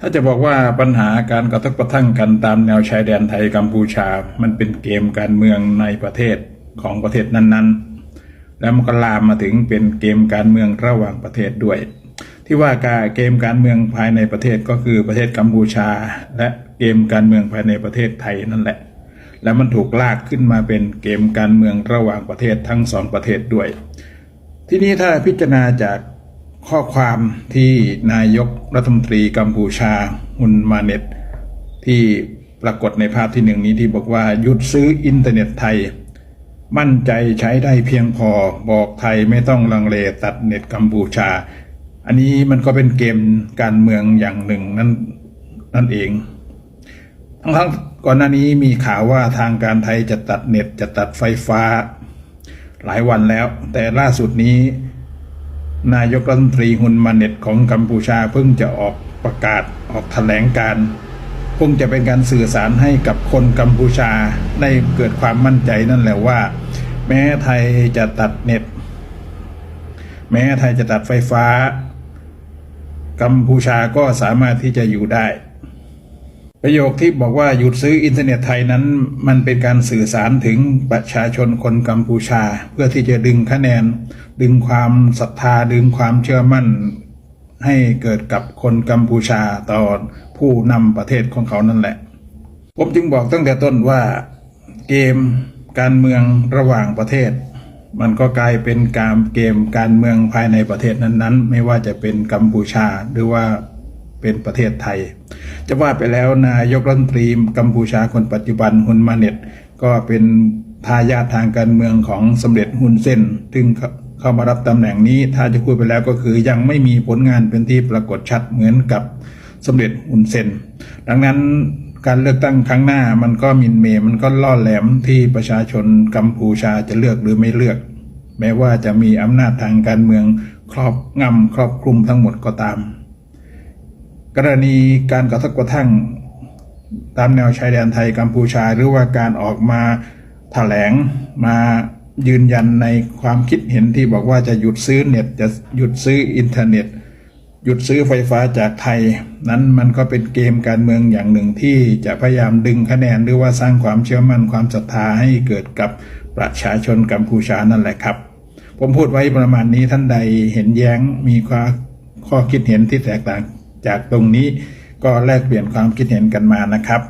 ถ้าจะบอกว่าปัญหาการกระทบกระทั่งกันตามแนวชายแดนไทยกัมพูชา มันเป็นเกมการเมืองในประเทศของประเทศนั้นๆ แล้วมันก็ลามมาถึงเป็นเกมการเมืองระหว่างประเทศด้วย ที่ว่าการเกมการเมืองภายในประเทศก็คือประเทศกัมพูชา และเกมการเมืองภายในประเทศไทยนั่นแหละ แล้วมันถูกลากขึ้นมาเป็นเกมการเมืองระหว่างประเทศทั้งสองประเทศด้วย ที่นี้ถ้าพิจารณาจาก ข้อความที่นายกรัฐมนตรีกัมพูชาฮุนมาเน็ต ที่ปรากฏในภาพที่หนึ่งนี้ที่บอกว่าหยุดซื้ออินเทอร์เน็ตไทย มั่นใจใช้ได้เพียงพอบอกไทยไม่ต้องลังเลตัดเน็ตกัมพูชา อันนี้มันก็เป็นเกมการเมืองอย่างหนึ่งนั่นนั่นเองทั้งๆก่อนหน้านี้มีข่าวว่าทางการไทยจะตัดเน็ตจะตัดไฟฟ้า หลายวันแล้ว แต่ล่าสุดนี้ นายกรัฐมนตรีฮุนมาเน็ตของกัมพูชาเพิ่งจะออกประกาศออกแถลงการณ์คงจะเป็นการสื่อสารให้กับคนกัมพูชาได้เกิดความมั่นใจนั่นแหละว่า แม้ไทยจะตัดเน็ต แม้ไทยจะตัดไฟฟ้า กัมพูชาก็สามารถที่จะอยู่ได้ ประโยคที่บอกว่าหยุดซื้ออินเทอร์เน็ตไทยนั้น มันเป็นการสื่อสารถึงประชาชนคนกัมพูชา เพื่อที่จะดึงคะแนน ดึงความศรัทธาดึงความเชื่อมั่น ให้เกิดกับคนกัมพูชาต่อผู้นำประเทศของเขานั่นแหละ ผมจึงบอกตั้งแต่ต้นว่าเกมการเมืองระหว่างประเทศ มันก็กลายเป็นการเกมการเมืองภายในประเทศนั้นๆ ไม่ว่าจะเป็นกัมพูชาหรือว่าเป็นประเทศไทย จะว่าไปแล้วนายกรัฐมนตรีกัมพูชาคนปัจจุบันฮุนมาเน็ตก็เป็นทายาททางการเมืองของสมเด็จฮุนเซนซึ่งเข้ามารับตำแหน่งนี้ ถ้าจะพูดไปแล้วก็คือยังไม่มีผลงานเป็นที่ปรากฏชัดเหมือนกับสมเด็จฮุนเซน ดังนั้นการเลือกตั้งครั้งหน้ามันก็มินเมมันก็ล่อแหลมที่ประชาชนกัมพูชาจะเลือกหรือไม่เลือก แม้ว่าจะมีอำนาจทางการเมืองครอบงำครอบคลุมทั้งหมดก็ตาม กรณีการกระทบกระทั่งตามแนวชายแดนไทยกัมพูชา หรือว่าการออกมาแถลงมายืนยันในความคิดเห็นที่บอกว่าจะหยุดซื้อเน็ตจะหยุดซื้ออินเทอร์เน็ต หยุดซื้อไฟฟ้าจากไทย นั้นมันก็เป็นเกมการเมืองอย่างหนึ่งที่จะพยายามดึงคะแนนหรือว่าสร้างความเชื่อมั่นความศรัทธาให้เกิดกับประชาชนกัมพูชานั่นแหละครับ ผมพูดไว้ประมาณนี้ท่านใดเห็นแย้งมีความข้อคิดเห็นที่แตกต่าง จากตรงนี้ก็แลกเปลี่ยนความคิดเห็นกันมานะครับ